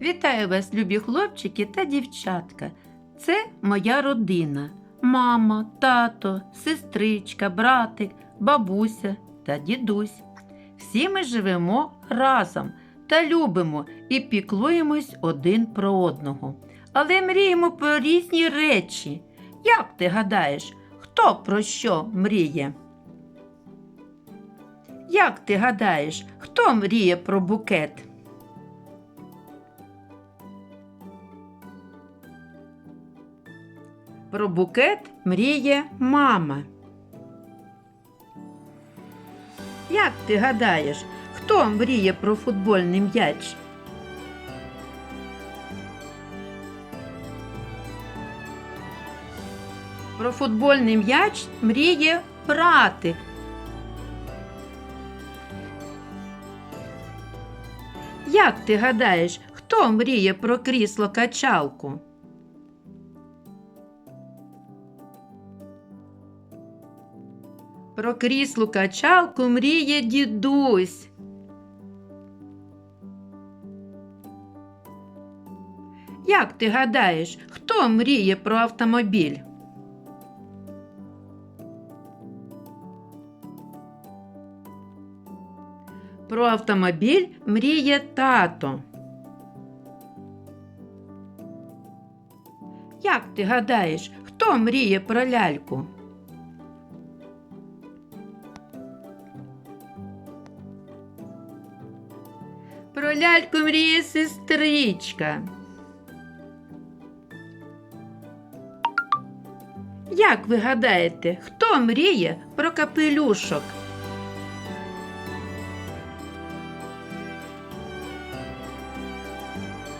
Вітаю вас, любі хлопчики та дівчатка. Це моя родина. Мама, тато, сестричка, братик, бабуся та дідусь. Всі ми живемо разом та любимо і піклуємось один про одного. Але мріємо про різні речі. Як ти гадаєш, хто про що мріє? Як ти гадаєш, хто мріє про букет? Про букет мріє мама. Як ти гадаєш, хто мріє про футбольний м'яч? Про футбольний м'яч мріє братик. Як ти гадаєш, хто мріє про крісло качалку? Про крісло качалку мріє дідусь. Як ти гадаєш, хто мріє про автомобіль? Про автомобіль мріє тато. Як ти гадаєш, хто мріє про ляльку? Про ляльку мріє сестричка. Як ви гадаєте, хто мріє про капелюшок?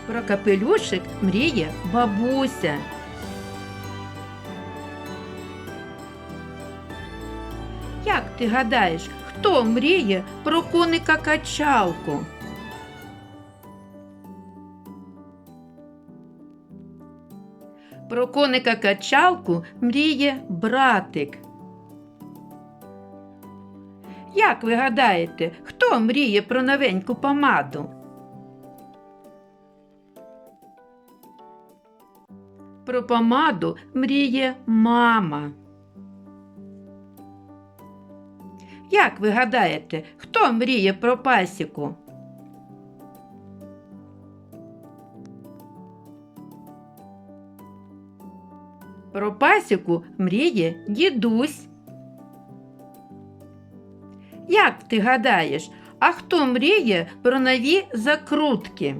Про капелюшик мріє бабуся. Як ти гадаєш, хто мріє про коника качалку? Про коника качалку мріє братик. Як ви гадаєте, хто мріє про новеньку помаду? Про помаду мріє мама. Як ви гадаєте, хто мріє про пасіку? Про пасіку мріє дідусь. Як ти гадаєш, а хто мріє про нові закрутки?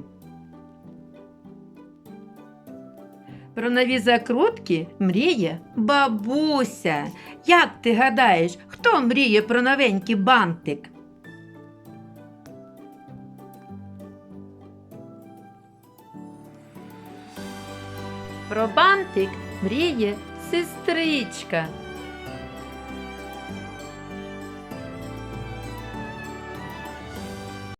Про нові закрутки мріє бабуся. Як ти гадаєш, хто мріє про новенький бантик? Про бантик мріє сестричка.